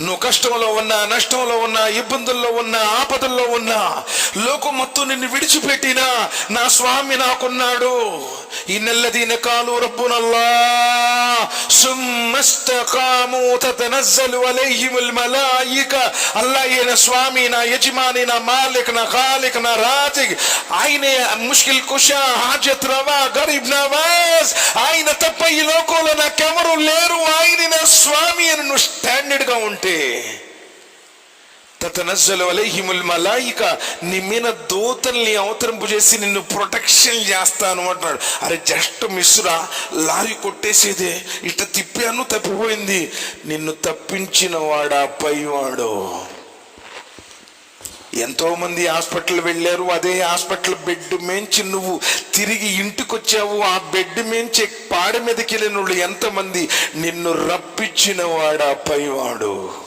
నువ్వు కష్టంలో ఉన్నా నష్టంలో ఉన్నా ఇబ్బందుల్లో ఉన్నా ఆపదల్లో ఉన్నా లోకం మొత్తం నిన్ను విడిచిపెట్టినా నా స్వామి నాకున్నాడు. ఈ నెల్లదీన కాలు రబ్బునల్లా సుమ్మస్తకాము తతనజ్జలు అలైహిముల్ మలాయిక. అల్లా ఈయన స్వామి నా యజమాని నా మాలిక్ నా ఖాలిక్ నా రాజిక్ ఆయనే ముష్కిల్ కుషా హాజత్ రవా గరీబ్ నవాజ్. ఆయన తప్ప ఈ లోకంలో నాకెవరు లేరు. ఆయన నా స్వామి అని నువ్వు స్టాండర్డ్ ఉంటే తతనజ్జలు అలైహిముల్ మలాయిక నీ మీద దూతల్ని అవతరింపు చేసి నిన్ను ప్రొటెక్షన్ చేస్తాను అంటున్నాడు. అరే జస్ట్ మిస్రా లారీ కొట్టేసేదే ఇట్ట తిప్పాను తప్పిపోయింది. నిన్ను తప్పించిన వాడా పైవాడు? ఎంతోమంది హాస్పిటల్ వెళ్ళారు అదే హాస్పిటల్ బెడ్ మేంచి నువ్వు తిరిగి ఇంటికి వచ్చావు ఆ బెడ్ మేంచి పాడ మీదకి వెళ్ళిన వాళ్ళు ఎంతమంది? నిన్ను రప్పించిన వాడా పైవాడు?